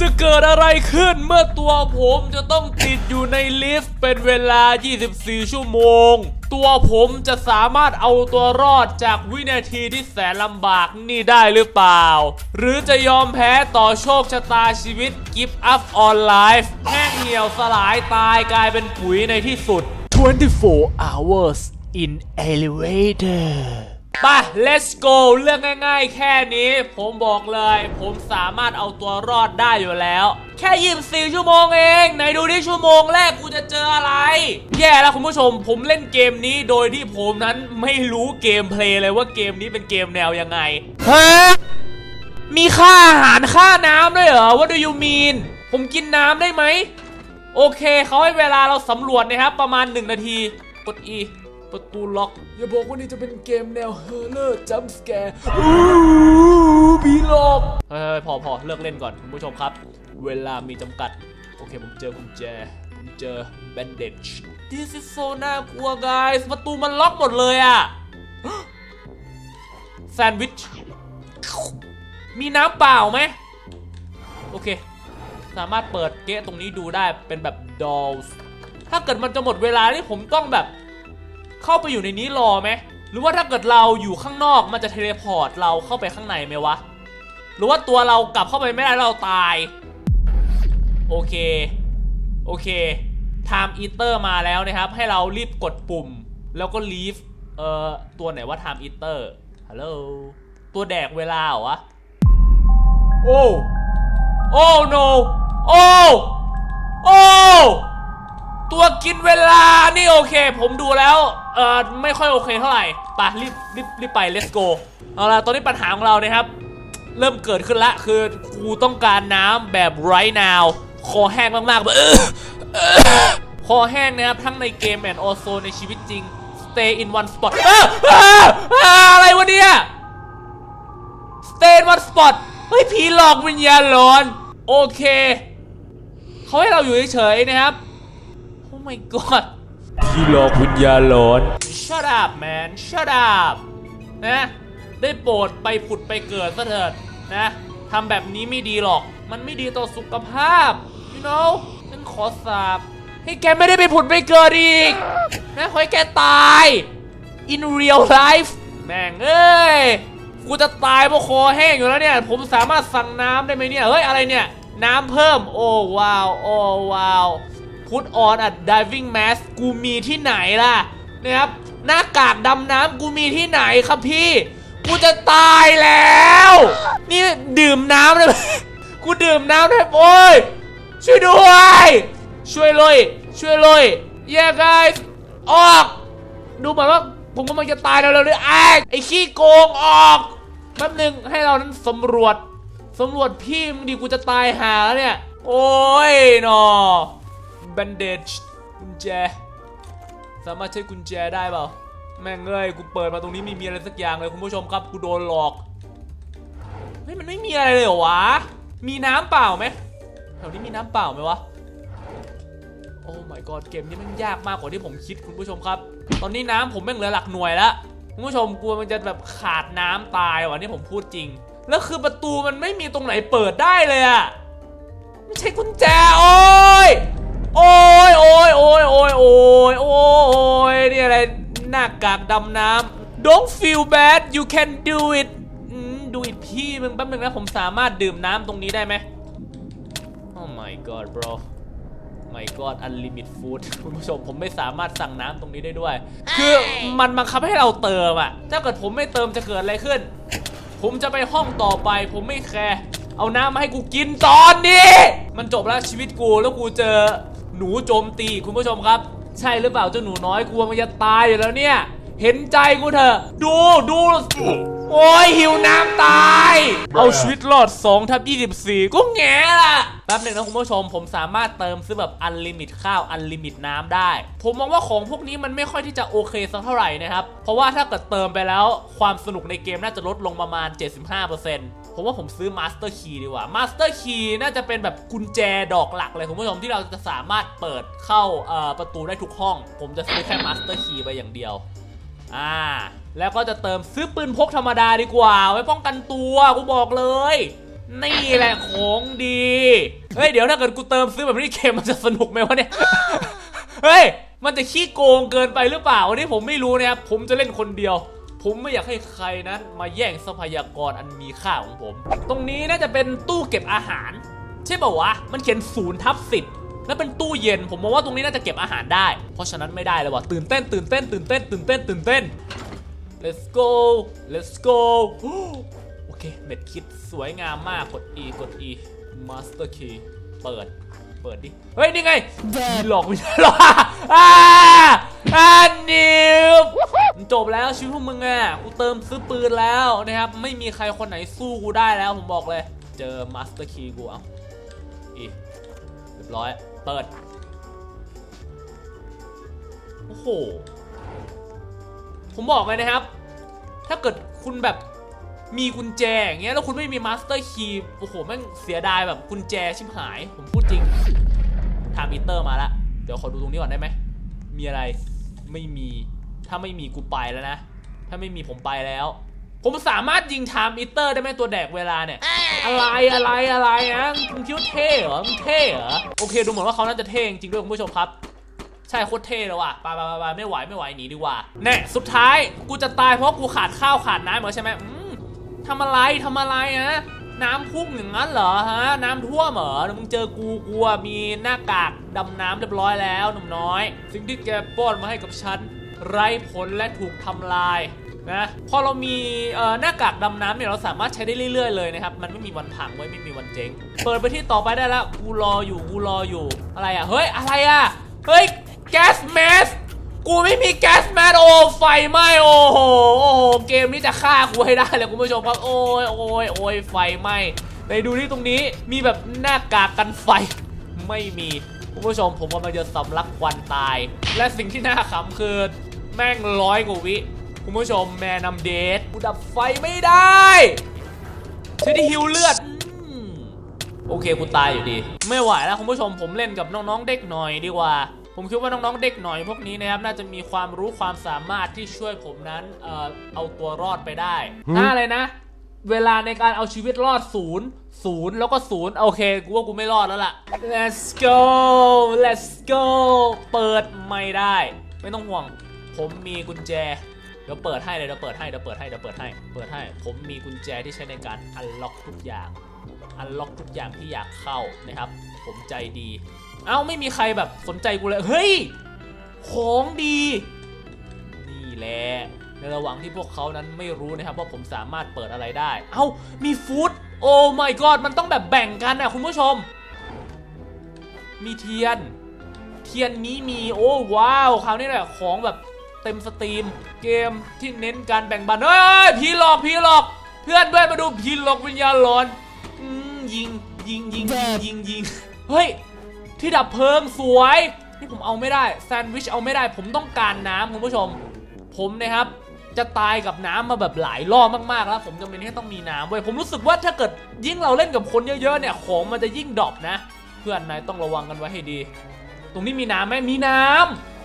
จะเกิดอะไรขึ้นเมื่อตัวผมจะต้องติดอยู่ในลิฟต์เป็นเวลา 24 ชั่วโมง ตัวผมจะสามารถเอาตัวรอดจากวินาทีที่แสนลำบากนี่ได้หรือเปล่า หรือจะยอมแพ้ต่อโชคชะตาชีวิต Give up on life แห้งเหี่ยวสลายตายกลายเป็นปุ๋ยในที่สุด 24 hours in elevator ไป let's go เรื่องง่าย ๆ แค่นี้ ผมบอกเลย ผมสามารถเอาตัวรอดได้อยู่แล้ว แค่ยิม4ชั่วโมงเองไหนดูที่ชั่วโมงแรกกูจะเจออะไร แย่แล้วคุณผู้ชม ผมเล่นเกมนี้โดยที่ผมนั้นไม่รู้เกมเพลย์เลยว่าเกมนี้เป็นเกมแนวยังไงฮะมีค่าอาหารค่าน้ำด้วยเหรอ What do you mean ผมกินน้ำได้ไหม โอเคเขาให้เวลาเราสำรวจนะครับ ประมาณ 1 นาที กด E ประตูล็อก อย่าบอกว่านี่จะเป็นเกมแนวเฮอร์เลอร์จัมส์สแกร์ผีหลอกเฮ้ยพอพอเลิกเล่นก่อนคุณผู้ชมครับ เวลามีจำกัด โอเคผมเจอกุญแจ ผมเจอ bandage This is so น่ากลัว guys ประตูมันล็อกหมดเลยอะแซนด์วิช มีน้ำเปล่าไหม โอเค สามารถเปิดเกะตรงนี้ดูได้เป็นแบบ dolls ถ้าเกิดมันจะหมดเวลาที่ผมต้องแบบ เข้าไปอยู่ในนี้รอไหมหรือว่าถ้าเกิดเราอยู่ข้างนอกมันจะเทเลพอร์ตเราเข้าไปข้างในไหมวะ หรือว่าตัวเรากลับเข้าไปไม่ได้เราตาย โอเค โอเค time eater มาแล้วนะครับ ให้เรารีบกดปุ่ม แล้วก็ leave เอ่อ ตัวไหนว่า time eater ฮัลโหล ตัวแดกเวลาเหรอวะ โอ้ โอ้ no โอ้ โอ้ ตัวกินเวลา นี่โอเค ผมดูแล้ว เออไม่ค่อยโอเคเท่าไหร่ไปะรีบรีบรีบไป let's go เอาละตอนนี้ปัญหาของเรานะครับ เริ่มเกิดขึ้นละ คือกูต้องการน้ำแบบ right now คอแห้งมากๆแบบเออคอแห้งนะครับทั้งในเกมแอนด์ also ในชีวิตจริง stay in one spot เอ้อเอ้อเอ้ออะไรวะเนี่ย stay in one spot เฮ้ยผีหลอกวิญญาณหลอน โอเค เขาให้เราอยู่เฉยๆนะครับ my god ผีหลอกวิญญาณหลอน shut up man shut up นะ ได้โปรดไปผุดไปเกิดซะเถิดนะทำแบบนี้ไม่ดีหรอก มันไม่ดีต่อสุขภาพ you know ฉันขอสาบ ให้แกไม่ได้ไปผุดไปเกิดอีก นะขอให้แกตาย in real life แม่งเอ้ย กูจะตายเพราะคอแห้งอยู่แล้วเนี่ย ผมสามารถสั่งน้ำได้ไหมเนี่ย เฮ้ย อะไรเนี่ย น้ำเพิ่ม โอ้ว้าว โอ้ว้าว Put on a diving mask กูมีที่ไหนล่ะนะครับหน้ากากดำน้ำกูมีที่ไหนครับพี่ กูจะตายแล้ว นี่ดื่มน้ำได้ไหมกูดื่มน้ำได้โอ้ยช่วยด้วย ช่วยเลยช่วยเลยแย่ guys ออก ดูเหมือนว่าผมกำลังจะตายแล้วเลยไอ้ไอ้ขี้โกงออกแป๊บหนึงให้เรานั้นสำรวจสำรวจพี่มึงดีกูจะตายหาแล้วเนี่ย โอ้ยนอ หนอ bandage กุญแจ สามารถใช้กุญแจได้เปล่า แม่งเอ้ยกูเปิดมาตรงนี้ไม่มีอะไรสักอย่างเลยคุณผู้ชมครับกูโดนหลอก เฮ้ยมันไม่มีอะไรเลยเหรอวะ มีน้ำเปล่าไหมแถวนี้มีน้ำเปล่าไหมวะ โอ้ my god เกมนี้มันยากมากกว่าที่ผมคิดคุณผู้ชมครับ ตอนนี้น้ำผมแม่งเหลือหลักหน่วยแล้วคุณผู้ชมกลัวมันจะแบบขาดน้ำตายว่ะนี่ผมพูดจริง แล้วคือประตูมันไม่มีตรงไหนเปิดได้เลยอะไม่ใช่กุญแจโอ้ย โอ้ยโอ้ยโอ้ยโอ้ยโอ้ยโอ้ยนี่อะไรหน้ากากดำน้ำ Don't feel bad you can do it อืมดูอีกพี่มึงแป๊บนึงนะผมสามารถดื่มน้ำตรงนี้ได้ไหม Oh my god bro my god unlimited food คุณผู้ชมผมไม่สามารถสั่งน้ำตรงนี้ได้ด้วย คือมันบังคับให้เราเติมอะถ้าเกิดผมไม่เติมจะเกิดอะไรขึ้น ผมจะไปห้องต่อไป ผมไม่แคร์เอาน้ำมาให้กูกินตอนนี้ มันจบแล้วชีวิตกูแล้วกูเจอ หนูโจมตีคุณผู้ชมครับ ใช่หรือเปล่าเจ้าหนูน้อยกูมันจะตายอยู่แล้วเนี่ย เห็นใจกูเถอะดูดูโอ้ยหิวน้ำตาย เอาชีวิตรอด2ทับ24 ก็แง่ล่ะแป๊บหนึ่งนะคุณผู้ชม ผมสามารถเติมซื้อแบบอันลิมิตข้าวอันลิมิตน้ำได้ ผมมองว่าของพวกนี้มันไม่ค่อยที่จะโอเคสักเท่าไหร่นะครับ เพราะว่าถ้าเกิดเติมไปแล้วความสนุกในเกมน่าจะลดลงประมาณ 75% ผมว่าผมซื้อมาสเตอร์คีย์ดีกว่ามาสเตอร์คีย์น่าจะเป็นแบบกุญแจดอกหลักเลยคุณผู้ชมที่เราจะสามารถเปิดเข้าประตูได้ทุกห้อง ผมจะซื้อแค่มาสเตอร์คีย์ไปอย่างเดียวอ่าแล้วก็จะเติมซื้อปืนพกธรรมดาดีกว่า ไว้ป้องกันตัวกูบอกเลย นี่แหละของดี เฮ้ย เดี๋ยวถ้าเกิดกูเติมซื้อแบบนี้เกมมันจะสนุกไหมวะเนี่ย เฮ้ย มันจะขี้โกงเกินไปหรือเปล่าอันนี้ผมไม่รู้นะครับผมจะเล่นคนเดียว ผมไม่อยากให้ใครนั้นมาแย่งทรัพยากรอันมีค่าของผม ตรงนี้น่าจะเป็นตู้เก็บอาหาร ใช่ป่าวะ มันเขียนศูนย์ทับสิบแล้วเป็นตู้เย็น ผมมองว่าตรงนี้น่าจะเก็บอาหารได้ เพราะฉะนั้นไม่ได้เลยว่ะ ตื่นเต้น ตื่นเต้น ตื่นเต้น ตื่นเต้น ตื่นเต้น let's go let's go โอเค เม็ดคิดสวยงามมาก กด E กด E master key เปิด เปิดดิ เฮ้ย นี่ไงหลอกวิญญาณหลอกอ่าอ่านิว จบแล้วชีวิตพวกมึงอะกูเติมซื้อปืนแล้วนะครับ ไม่มีใครคนไหนสู้กูได้แล้วผมบอกเลย เจอ master key กูเอาอีเรียบร้อย เปิด โอ้โห ผมบอกเลยนะครับ ถ้าเกิดคุณแบบมีกุญแจอย่างเงี้ยแล้วคุณไม่มีมาสเตอร์คีย์โอ้โหแม่งเสียดายแบบกุญแจชิบหาย ผมพูดจริงทามอีเตอร์มาละ เดี๋ยวขอดูตรงนี้ก่อนได้ไหม มีอะไรไม่มี ถ้าไม่มีกูไปแล้วนะ ถ้าไม่มีผมไปแล้ว ผมสามารถยิงไทม์อีเตอร์ได้ไหมตัวแดกเวลาเนี่ย อะไรอะไรอะไรนะมึงคิดว่าเท่เหรอมึงเท่เหรอ โอเค ดูเหมือนว่าเขาน่าจะเท่จริงๆด้วยคุณผู้ชมครับ ใช่โคตรเท่เลยว่ะไปไปไปไปไม่ไหวไม่ไหวหนีดีกว่าแน่สุดท้ายกูจะตายเพราะกูขาดข้าวขาดน้ำเหรอใช่ไหมอืมทำอะไรทำอะไรฮะน้ำพุ่งอย่างนั้นเหรอฮะ น้ำท่วมเหรอเดี๋ยวมึงเจอกูกูอะมีหน้ากากดำน้ำเรียบร้อยแล้วหนุ่มน้อย สิ่งที่แกป้อนมาให้กับฉัน ไร้ผลและถูกทำลายนะพอเรามีหน้ากากดำน้ำเนี่ยเราสามารถใช้ได้เรื่อยๆเลยนะครับ มันไม่มีวันพังไว้ไม่มีวันเจ๊ง เปิดไปที่ต่อไปได้แล้วกูรออยู่กูรออยู่อะไรอะ เฮ้ย อะไรอะ เฮ้ยแก๊สแมสกูไม่มีแก๊สแมสโอ้ไฟไหม้โอ้โหโอ้โหเกมนี้จะฆ่ากูให้ได้เลยคุณผู้ชมครับโอ้ยโอ้ยโอ้ยไฟไหม้ในดูที่ตรงนี้มีแบบหน้ากากกันไฟไม่มีคุณผู้ชมผมกำลังจะสำลักควันตาย และสิ่งที่น่าขำคือ แม่งร้อยกว่าวิคุณผู้ชมแมนำเดทกูดับไฟไม่ได้ใช้ได้ฮิวเลือดอืมโอเคกูตายอยู่ดี ไม่ไหวแล้วคุณผู้ชมผมเล่นกับน้องๆเด็กหน่อยดีกว่า ผมคิดว่าน้องๆเด็กหน่อยพวกนี้นะครับน่าจะมีความรู้ความสามารถที่ช่วยผมนั้นเอ่อเอาตัวรอดไปได้น่าเลยนะ เวลาในการเอาชีวิตรอดศูนย์ศูนย์แล้วก็ศูนย์โอเคกูว่ากูไม่รอดแล้วล่ะ let's go let's go เปิดไม่ได้ ไม่ต้องห่วง ผมมีกุญแจ เดี๋ยวเปิดให้เลยเดี๋ยวเปิดให้เดี๋ยวเปิดให้เดี๋ยวเปิดให้ เปิดให้ ผมมีกุญแจที่ใช้ในการอันล็อกทุกอย่าง อันล็อกทุกอย่างที่อยากเข้านะครับ ผมใจดี เอ้าไม่มีใครแบบสนใจกูเลย เฮ้ย ของดี นี่แหละ ในระหว่างที่พวกเขานั้นไม่รู้นะครับว่าผมสามารถเปิดอะไรได้ เอ้า มีฟู้ด โอ้ my god มันต้องแบบแบ่งกันนะคุณผู้ชม มีเทียน เทียนนี้มี โอ้ว้าว คราวนี้แหละของแบบ เต็มสตรีม เกมที่เน้นการแบ่งปันเฮ้ยผีหลอกผีหลอก เพื่อนด้วยมาดูผีหลอกวิญญาณหลอนอืมยิงยิงยิงยิงยิงยิงเฮ้ยที่ดับเพลิงสวยนี่ผมเอาไม่ได้แซนด์วิชเอาไม่ได้ ผมต้องการน้ำคุณผู้ชม ผมนะครับจะตายกับน้ำมาแบบหลายรอบมากๆแล้ว ผมจำเป็นที่ต้องมีน้ำเว้ยผมรู้สึกว่าถ้าเกิดยิ่งเราเล่นกับคนเยอะๆเนี่ยของมันจะยิ่งดรอปนะ เพื่อนนายต้องระวังกันไว้ให้ดี ตรงนี้มีน้ำไหมมีน้ำ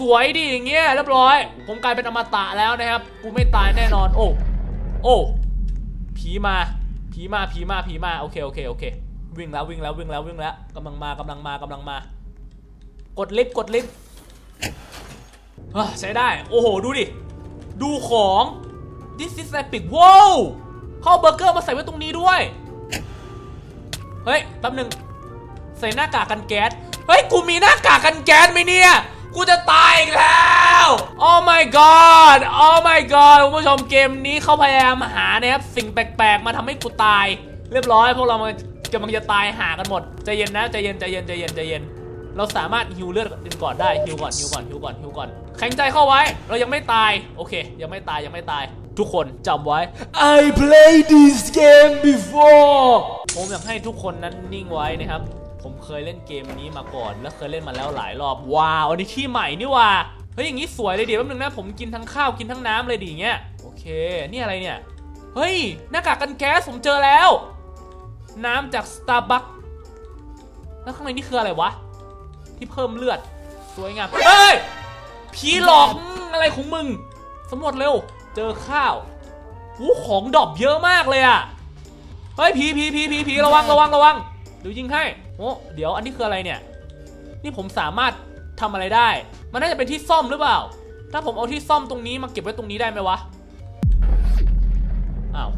สวยดีอย่างเงี้ยเรียบร้อย ผมกลายเป็นอมตะแล้วนะครับกูไม่ตายแน่นอน โอ้โอ้ผีมาผีมาผีมาผีมาโอเคโอเคโอเค วิ่งแล้ววิ่งแล้ววิ่งแล้ววิ่งแล้วกำลังมากำลังมากำลังมา กดลิฟต์กดลิฟต์ใช้ได้ โอ้โห ดูดิ ดูของ this is epic ว้าวเข้าเบอร์เกอร์มาใส่ไว้ตรงนี้ด้วย เฮ้ย แป๊บหนึ่งใส่หน้ากากกันแก๊ส เฮ้ย กูมีหน้ากากกันแก๊สไหมเนี่ย กูจะตายอีกแล้ว Oh my god Oh my god คุณผู้ชมเกมนี้เขาพยายามหานะครับสิ่งแปลกๆ มาทำให้กูตาย เรียบร้อยพวกเรามันกำลังจะตายหากันหมดใจเย็นนะใจเย็นใจเย็นใจเย็นใจเย็น เราสามารถฮิวเลือดกันก่อนได้ฮิวก่อนฮิวก่อนฮิวก่อนฮิวก่อนแข็งใจเข้าไว้ เรายังไม่ตายโอเค ยังไม่ตายยังไม่ตาย ทุกคนจำไว้ I played this game before ผมอยากให้ทุกคนนั้นนิ่งไว้นะครับ ผมเคยเล่นเกมนี้มาก่อน และเคยเล่นมาแล้วหลายรอบ ว้าวอันนี้ที่ใหม่นี่ว่าเฮ้ยอย่างนี้สวยเลยดิแป๊บนึงนะผมกินทั้งข้าวกินทั้งน้ำเลยดิอย่างเงี้ยโอเคนี่อะไรเนี่ยเฮ้ยหน้ากากกันแก๊สผมเจอแล้ว น้ำจาก Starbucks แล้วข้างในนี่คืออะไรวะ ที่เพิ่มเลือดสวยงามเฮ้ยผีหลอกอะไรของมึงสำรวจเร็ว เจอข้าวอู้ของดอปเยอะมากเลยอะเฮ้ยผีผีผีผีผีระวังระวังระวัง เดี๋ยวยิงให้โอ้เดี๋ยวอันนี้คืออะไรเนี่ย นี่ผมสามารถทำอะไรได้ มันน่าจะเป็นที่ซ่อมหรือเปล่า ถ้าผมเอาที่ซ่อมตรงนี้มาเก็บไว้ตรงนี้ได้ไหมวะ อ้าว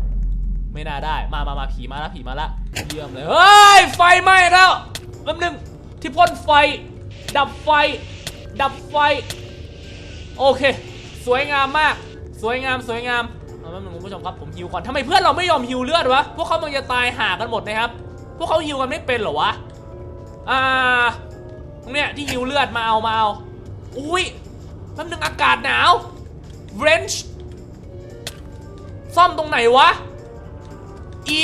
ไม่น่าได้ มามามาผีมาแล้วผีมาแล้วเยี่ยมเลย เฮ้ย ไฟไหม้แล้วแป๊บนึงที่พ่นไฟ ดับไฟ ดับไฟ โอเค สวยงามมาก สวยงาม สวยงามเอาแป๊บนึงคุณผู้ชมครับ ผมฮิวก่อนทำไมเพื่อนเราไม่ยอมฮิวเลือดวะ พวกเขามันจะตายห่ากันหมดนะครับ พวกเขาฮิวกันไม่เป็นเหรอวะ อ่าตรงเนี้ยที่ฮิวเลือดมาเอามาเอา อุ้ยแป๊บนึงอากาศหนาว wrench ซ่อมตรงไหนวะ E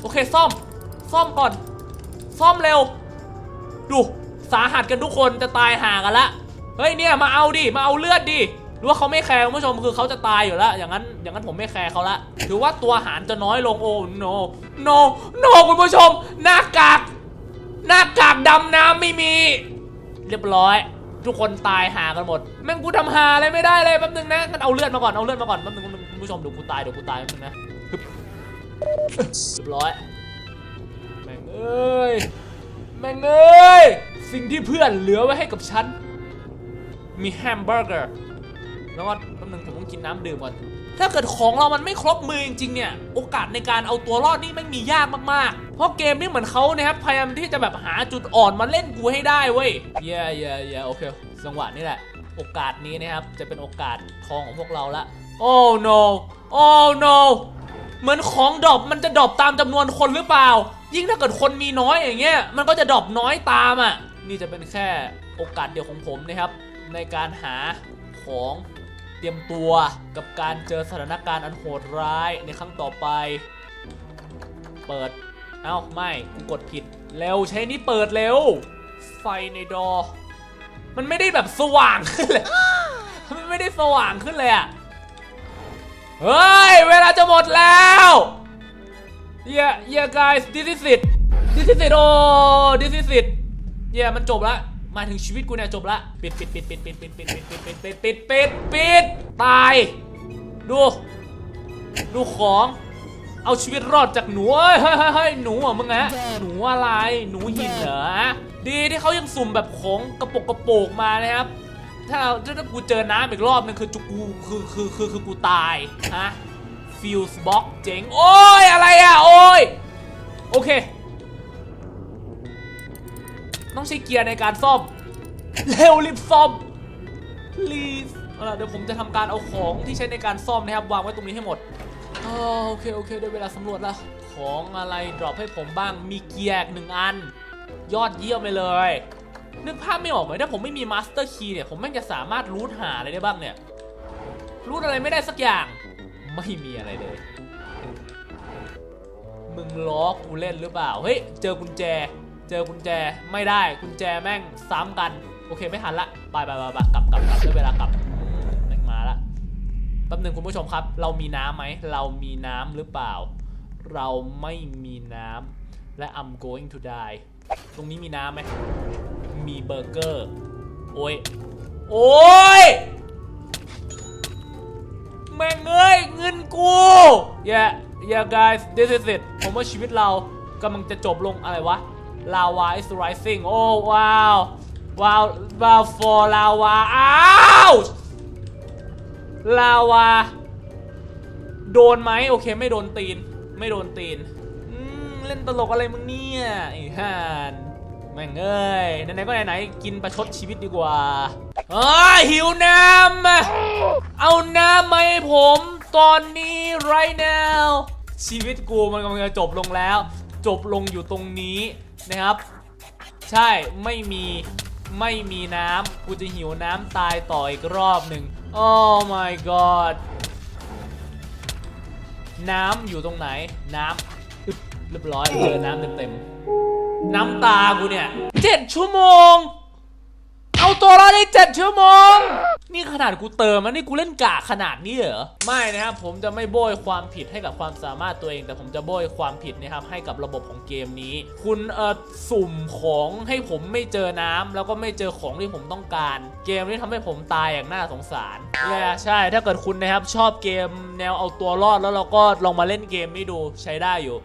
โอเคซ่อม ซ่อมก่อน ซ่อมเร็ว ดู สาหัสกันทุกคนจะตายห่ากันละ เฮ้ยเนี่ยมาเอาดิ มาเอาเลือดดิ รือว่าเขาไม่แคร์คุณผู้ชมคือเขาจะตายอยู่แล้ว อย่างนั้นอย่างนั้นผมไม่แคร์เขาละถือว่าตัวหารจะน้อยลงโอ้ no no no คุณผู้ชม หน้ากากหน้ากากดำน้ำไม่มี เรียบร้อย ทุกคนตายหากันหมด แม่งกูทำหาอะไรไม่ได้เลยแป๊บนึงนะงั้นเอาเลือดมาก่อนเอาเลือดมาก่อนแป๊บนึงคุณผู้ชมเดี๋ยวกูตายเดี๋ยวกูตายแป๊บนึงนะเรียบร้อยแม่งเอ้ยแม่งเอ้ยสิ่งที่เพื่อนเหลือไว้ให้กับฉันมีแฮมเบอร์เกอร์ แล้วก็แป๊บนึงผมต้องกินน้ำดื่มก่อน ถ้าเกิดของเรามันไม่ครบมือจริงๆเนี่ย โอกาสในการเอาตัวรอดนี่แม่มียากมากๆ เพราะเกมนี่เหมือนเขานะครับพยายามที่จะแบบหาจุดอ่อนมาเล่นกูให้ได้เว้ยเย่เย่เย่โอเคจังหวะนี้แหละ โอกาสนี้นะครับ จะเป็นโอกาสทองของพวกเราละ โอ้ no โอ้ no เหมือนของดรอปมันจะดรอปตามจำนวนคนหรือเปล่า ยิ่งถ้าเกิดคนมีน้อยอย่างเงี้ย มันก็จะดรอปน้อยตามอะ นี่จะเป็นแค่โอกาสเดียวของผมนะครับ ในการหาของ เตรียมตัวกับการเจอสถานการณ์อันโหดร้ายในครั้งต่อไป เปิด เอ้า ไม่ กูกดผิด เร็วใช้นี่เปิดเร็ว ไฟในดอ มันไม่ได้แบบสว่างขึ้นเลย มันไม่ได้สว่างขึ้นเลยอะเฮ้ย เวลาจะหมดแล้ว yeah yeah guys this is it this is it oh this is it yeah มันจบละห มาถึงชีวิตกูเนี่ยจบละปิดปิดปิดปิดปิดปิดปิดปิดปิดปิดปิดปิดปิดปิดตาย ดู ดูของ เอาชีวิตรอดจากหนูเฮ้ยเฮ้ยเฮ้ยเฮ้ยหนูเหรอมึงฮะหนูอะไรหนูหินเหรอดีที่เขายังสุ่มแบบของกระปกกระโปกมานะครับ ถ้าถ้าถ้ากูเจอน้ำอีกรอบนึงคือจุกูคือคือคือคือกูตายฮะฟิวส์บ็อกเจ๋งโอ้ยอะไรอะโอ้ยโอเค ต้องใช้เกียร์ในการซ่อมเร็วรีบซ่อม please เอาล่ะเดี๋ยวผมจะทำการเอาของที่ใช้ในการซ่อมนะครับวางไว้ตรงนี้ให้หมดโอเคโอเคได้เวลาสำรวจล้วของอะไรดรอปให้ผมบ้างมีเกียร์หนึ่งอัน ยอดเยี่ยมไปเลย นึกภาพไม่ออกเลยถ้าผมไม่มีมาสเตอร์คีย์เนี่ยผมแม่งจะสามารถรูทหาอะไรได้บ้างเนี่ยรูทอะไรไม่ได้สักอย่าง ไม่มีอะไรเลย มึงล้อกูเล่นหรือเปล่า เฮ้ย เจอกุญแจ เจอกุญแจไม่ได้กุญแจแม่งซ้ำกัน โอเคไม่ทันละไปไปไปไปกลับกลับกลับได้เวลากลับแม่งมาละแป๊บหนึ่งคุณผู้ชมครับ เรามีน้ำไหมเรามีน้ำหรือเปล่า เราไม่มีน้ำและ I'm going to die ตรงนี้มีน้ำไหมมีเบอร์เกอร์โอ้ยโอ้ยแม่งเอ้ยเงินกู yeah yeah guys this is it ผมว่าชีวิตเรากำลังจะจบลงอะไรวะ lava is rising โอ้ว้าวว้าวว้าว for lava อ้าวลาวา โดนไหมโอเคไม่โดนตีน ไม่โดนตีนอืมเล่นตลกอะไรมึงเนี่ยไอ้ห่านแม่งเอ้ยไหนๆก็ไหนๆกินประชดชีวิตดีกว่าเอ้ยหิวน้ำเอาน้ำมาให้ผมตอนนี้ right now ชีวิตกูมันกำลังจะจบลงแล้ว จบลงอยู่ตรงนี้ นะครับ ใช่ไม่มีไม่มีน้ำกูจะหิวน้ำตายต่ออีกรอบหนึ่ง Oh my god น้ำอยู่ตรงไหนน้ำเรียบร้อยเจอน้ำเต็มๆน้ำตากูเนี่ยเจ็ดชั่วโมง เอาตัวรอดได้เจ็ดชั่วโมง นี่ขนาดกูเติมมันนี่กูเล่นกากขนาดนี้เหรอ ไม่นะครับผมจะไม่โบยความผิดให้กับความสามารถตัวเอง แต่ผมจะโบยความผิดนะครับให้กับระบบของเกมนี้ คุณเอ่อสุ่มของให้ผมไม่เจอน้ำแล้วก็ไม่เจอของที่ผมต้องการ เกมนี้ทำให้ผมตายอย่างน่าสงสารเนี่ยใช่ถ้าเกิดคุณนะครับชอบเกมแนวเอาตัวรอดแล้วเราก็ลองมาเล่นเกมนี้ดูใช้ได้อยู่